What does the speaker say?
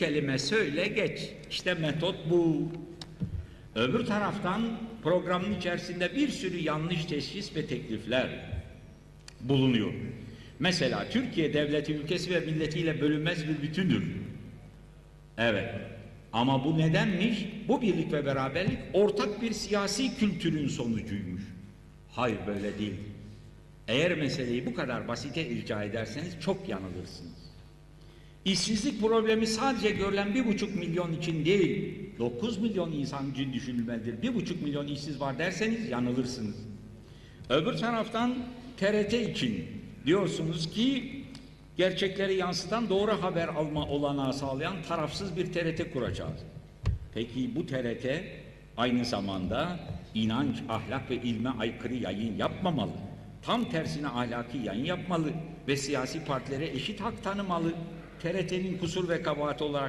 kelime söyle geç. İşte metot bu. Öbür taraftan programın içerisinde bir sürü yanlış teşhis ve teklifler bulunuyor. Mesela Türkiye devleti ülkesi ve milletiyle bölünmez bir bütündür. Evet. Ama bu nedenmiş? Bu birlik ve beraberlik ortak bir siyasi kültürün sonucuymuş. Hayır böyle değil. Eğer meseleyi bu kadar basite irca ederseniz çok yanılırsınız. İşsizlik problemi sadece görülen bir buçuk milyon için değil, 9 milyon insan için düşünülmelidir. Bir buçuk milyon işsiz var derseniz yanılırsınız. Öbür taraftan TRT için diyorsunuz ki gerçekleri yansıtan doğru haber alma olanağı sağlayan tarafsız bir TRT kuracağız. Peki bu TRT aynı zamanda inanç, ahlak ve ilme aykırı yayın yapmamalı. Tam tersine ahlaki yayın yapmalı ve siyasi partilere eşit hak tanımalı. TRT'nin kusur ve kabahati olarak